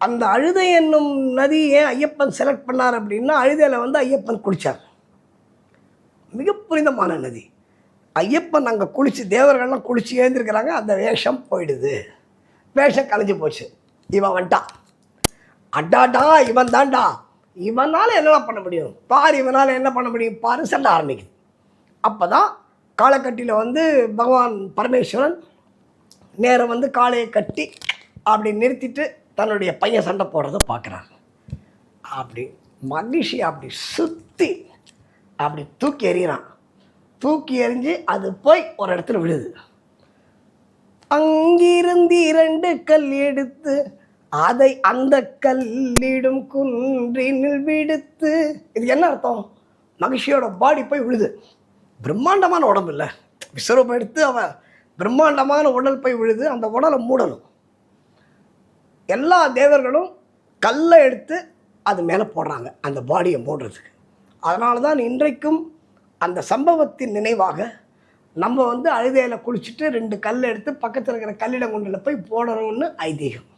அந்த அழுதை என்னும் நதி ஏன் ஐயப்பன் செலக்ட் பண்ணார் அப்படின்னா அழுதையில் வந்து ஐயப்பன் குளித்தார் மிக புனிதமான நதி. ஐயப்பன் அங்கே குளித்து தேவர்கள்லாம் குளித்து ஏந்திருக்கிறாங்க அந்த வேஷம் போயிடுது. வேஷம் கலைஞ்சு போச்சு. இவன் வந்துட்டான். அடாடா இவன் தான்டா. இவனால் என்ன பண்ண முடியும்? பார் இவனால் என்ன பண்ண முடியும்? பாரு சண்டை ஆரம்பிக்குது. அப்போ தான் காலக்கட்டியில் வந்து பகவான் பரமேஸ்வரன் நேரம் வந்து காளையை கட்டி அப்படி நிறுத்திட்டு தன்னுடைய பையன் சண்டை போடுறத பார்க்குறாரு அப்படி மகிழ்ச்சி அப்படி சுற்றி அப்படி தூக்கி எறிகிறான். தூக்கி எறிஞ்சு அது போய் ஒரு இடத்துல விழுது. அங்கிருந்து இரண்டு கல் எடுத்து அதை அந்த கல்லிடும் குன்றினில் விடுத்து இது என்ன அர்த்தம்? மகிழ்ச்சியோட பாடி போய் விழுது. பிரம்மாண்டமான உடம்பு இல்லை. விஸ்வரூபம் எடுத்து அவன் பிரம்மாண்டமான உடல் போய் விழுது அந்த உடலை மூடணும். எல்லா தேவர்களும் கல்லை எடுத்து அது மேலே போடுறாங்க அந்த பாடியை போடுறதுக்கு. அதனால தான் இன்றைக்கும் அந்த சம்பவத்தின் நினைவாக நம்ம வந்து அழுதையில் குளிச்சுட்டு ரெண்டு கல் எடுத்து பக்கத்தில் இருக்கிற கல்லிடம் கொண்டுல போய் போடணும்னு ஐதீகம்.